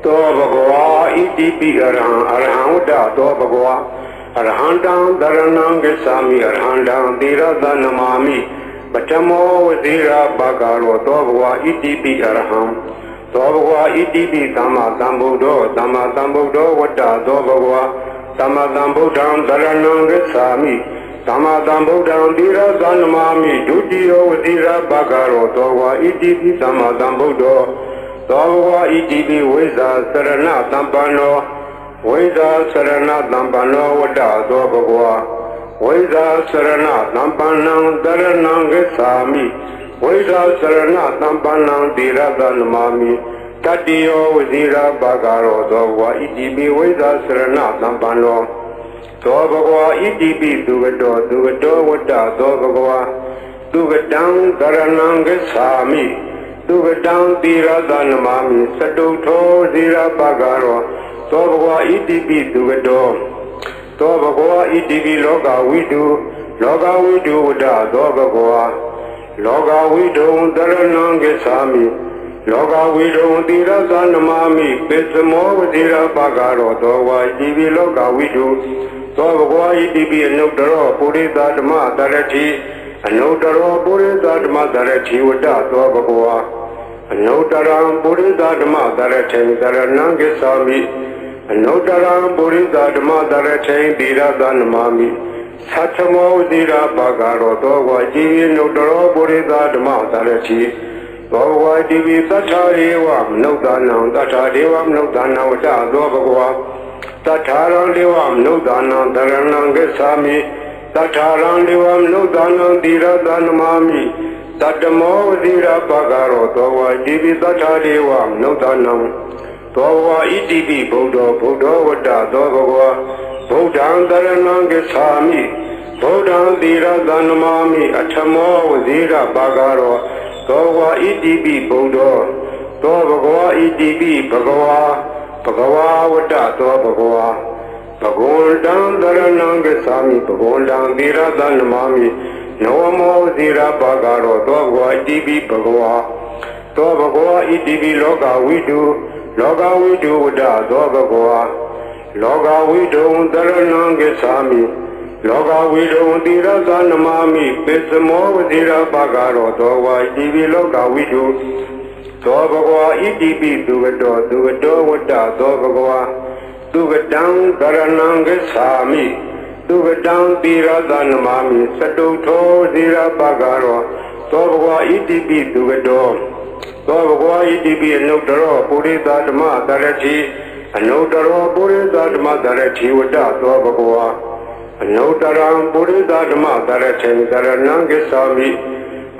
သောဘဂဝါဣတိပိအရဟံအရဟံဝတ္တသောဘဂဝါအရဟံတံတရဏံဂစ္ဆာမိအရဟံတံသီရသနမာမိပထမောဝဇိရာဘာဂရောသောဘဂဝါဣတိပိအရဟံသောဘဂဝါဣတိပိသမ္မာသမ္ဗုဒ္ဓောသမ္မာသမ္ဗုဒ္ဓောဝတ္တသောဘဂဝါသမ္မာသမ္ဗုဒ္ဓံတရဏံဂစ္ဆာမိသမ္မာသမ္ဗုဒ္ဓံသီရသနမာမိဒုတိယောဝဇိရာဘာဂရောသောဘဂဝါဣတိပိသမ္မာသမ္ဗုဒ္ဓော သောဘဝဣတိပိဝိဇာစရဏတံပန္နောဝိဇာစရဏတံပန္နောဝတ္တသောဘဂဝါဝိဇာစရဏတံပန္နံတရဏံဂစ္ဆာမိဝိဇာစရဏတံပန္နံတိရသနမာမိတတ္တိယောဝဇိရာဘာဂရောသောဘဝဣတိပိဝိဇာစရဏတံပန္နောသောဘဂဝါဣတိပိသူဝတ္တောသူဝတ္တောဝတ္တသောဘဂဝါသူဝတံတရဏံဂစ္ဆာမိ သူကတံတိရသနမမိစတုထောဇိရပကရောသောဘဂဝဣတိပိသူကတောသောဘဂဝဣတိပိလောကဝိတုလောကဝိတုဝဒသောဘဂဝလောကဝိတုံတရဏံဂစ္ဆာမိလောကဝိတုံတိရသနမမိပစ္စမောဝဇိရပကရောသောဝဣတိပိလောကဝိတုသောဘဂဝဣတိပိအနုတ္တရောပုရိသဓမ္မတရတိ အနုတ္တရောပုရိသဓမ္မတရတိဝတ္တသောဘဂဝါအနုတ္တရံပုရိသဓမ္မတရထေတရဏံကိသာမိအနုတ္တရံပုရိသဓမ္မတရထေတိရသနမမိသတ္ထမောတိရပါကရောသောဝါကြည်နုတ္တရောပုရိသဓမ္မတရတိသောဝါတိဝိသတ္ထာရေဝမနုဿာနံတတ္ထာဒေဝမနုဿာနံဝတ္တသောဘဂဝါတတ္ထာရံဒေဝမနုဿာနံတရဏံကိသာမိ တထာရံဒေဝမနုဿာနံတိရသနမာမိတတမောဝတိရပကရောသောဝါတိပိတထာဒေဝမနုဿာနံသောဝါဣတိပိဗုဒ္ဓောဗုဒ္ဓဝတ္တသောဘဂဝါဗုဒ္ဓံတရဏံကိသာမိဗုဒ္ဓံတိရသနမာမိအထမောဝတိရပကရောသောဝါဣတိပိဗုဒ္ဓောသောဘဂဝါဣတိပိဘဂဝါဘဂဝါဝတ္တသောဘဂဝါ ဘဂဝန္တံတရဏံဂသာမိဘဂဝန္တံသီရသနမမိနောမောသီရပါကရောသောဘဂဝဣတိပိဘဂဝါသောဘဂဝဣတိပိလောကဝိတုလောကဝိတုဝဒသောဘဂဝါလောကဝိတုံတရဏံဂသာမိလောကဝိတုံသီရသနမမိပစ္စမောသီရပါကရောသောဝဣတိပိလောကဝိတုသောဘဂဝဣတိပိသူဝတ္တောသူဝတ္တောဝတ္တသောဘဂဝါ သူကတံကရဏံဂစ္ဆာမိသူကတံတိရသနမမိစတုထောဇိရပကရောသောဘဂဝဣတိပိသူကတောသောဘဂဝဣတိပိအနုတ္တရောပုရိသဓမ္မတရတိအနုတ္တရောပုရိသဓမ္မတရတိဝတ္တသောဘဂဝအနုတ္တရံပုရိသဓမ္မတရထေတရဏံဂစ္ဆာမိ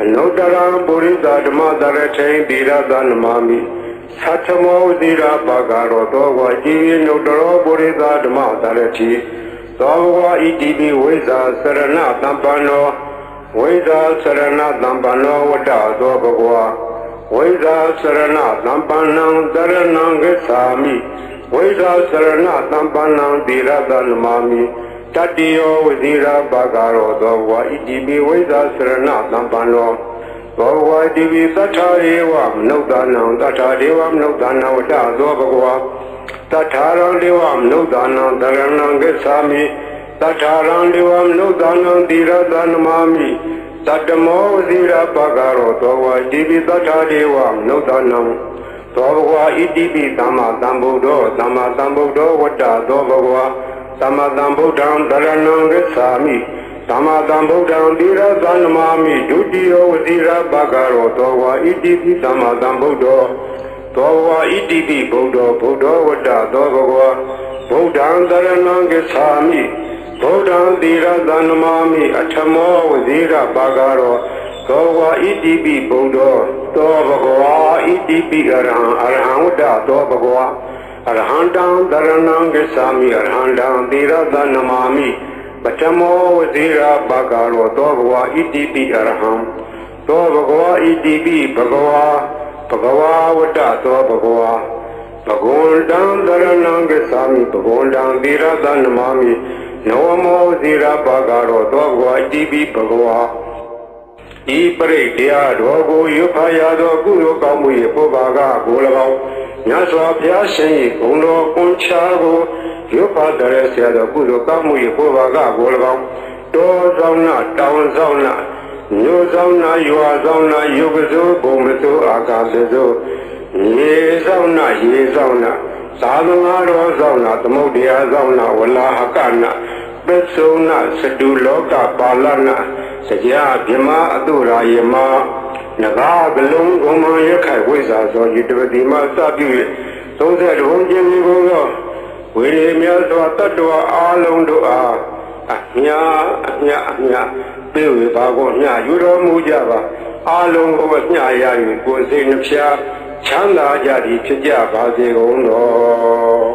အနုတ္တရံပုရိသဓမ္မတရထေတိရသနမမိ သတ္ထမောသီရာပါကရောသောဝါကြည်နုတ္တရောပုရိသဓမ္မတရတိသောဘဝဣတိပိဝိဇာစရဏတံပန္နောဝိဇာစရဏတံပန္နောဝတ္တသောဘဂဝါဝိဇာစရဏတံပန္နံတရဏံဂစ္ဆာမိဝိဇာစရဏတံပန္နံတိရသနမမိတတ္တိယောဝဇိရာပါကရောသောဝါဣတိပိဝိဇာစရဏတံပန္နော သောဝါတိပိသတ္ထာရေဝမနုဿာနံတထာဒေဝမနုဿာနဝတ္တသောဘဂဝါတထာရံဒေဝမနုဿာနံတရဏံဂစ္ဆာမိတထာရံဒေဝမနုဿာနံတိရသနမာမိတတမောဝဇိရပကရောသောဝါတိပိသတ္ထာဒေဝမနုဿာနံသောဘဂဝါဣတိပိသမ္မာသမ္ဗုဒ္ဓောသမ္မာသမ္ဗုဒ္ဓောဝတ္တသောဘဂဝါသမ္မာသမ္ဗုဒ္ဓံတရဏံဂစ္ဆာမိ သမ္မာသမ္ဗုဒ္ဓံတိရသနမာမိဒုတိယဝတိရပကရောသောဝါဣတိပိသမ္မာသမ္ဗုဒ္ဓောသောဝါဣတိပိဗုဒ္ဓောဗုဒ္ဓဝတ္တသောဘဂဝါဗုဒ္ဓံတရဏံကိသာမိဗုဒ္ဓံတိရသနမာမိအထမောဝတိရပကရောသောဝါဣတိပိဗုဒ္ဓောသောဘဂဝါဣတိပိအရဟံအရဟံဝတ္တသောဘဂဝါအရဟံတံတရဏံကိသာမိအရဟံတံတိရသနမာမိပထမော ဝဇိရာပါကရောသောဘဂဝါဣတိပိအရဟံသောဘဂဝါဣတိပိဘဂဝါဘဂဝါဝတ္တသောဘဂဝါဘဂဝန္တံတရဏံဂသာမိဘဂဝန္တံသီရသနမမိနောမောဇိရာပါကရောသောဘဂဝါဣတိပိဘဂဝါ ဤပရိတ်တရားတော်ကိုရွဖာရသောကုသိုလ်ကောင်းမှု၏ပုဗ္ဗာကကို၎င်းမြတ်စွာဘုရားရှင်၏ဂုဏ်တော်ကွန်ချာကို ရွဖာတရဆရာတော်ကုသိုလ်ကောင်းမှု၏ပုဗ္ဗာကကို၎င်းတောဆောင်နာတောင်ဆောင်နာမြို့ဆောင်နာရွာဆောင်နာယုတ်ကစိုးဘုံမစိုးအာကာသစိုးရေဆောင်နာရေဆောင်နာသာသနာတော်ဆောင်နာသမုဒ္ဒရာဆောင်နာဝလာဟကနာပစ္စုနာစတုလောကပါလနာစကြာမြမအတုရာယမနဂါကလုံးဘုံမရခိုင်ဝိဇာသောယတဝတိမစပြု၍သုံးဆက်ဘုံကျင်းပြီးဘုံသော ဝေရေမြတ်စွာတတ္တဝအာလုံးတို့အားအမြအမြအမြပြေဝေပါကိုမြယူတော်မူကြပါအာလုံးကိုမြရ၍ကိုယ်စိတ်နှဖျားချမ်းသာကြသည်ဖြစ်ကြပါစေကုန်တော်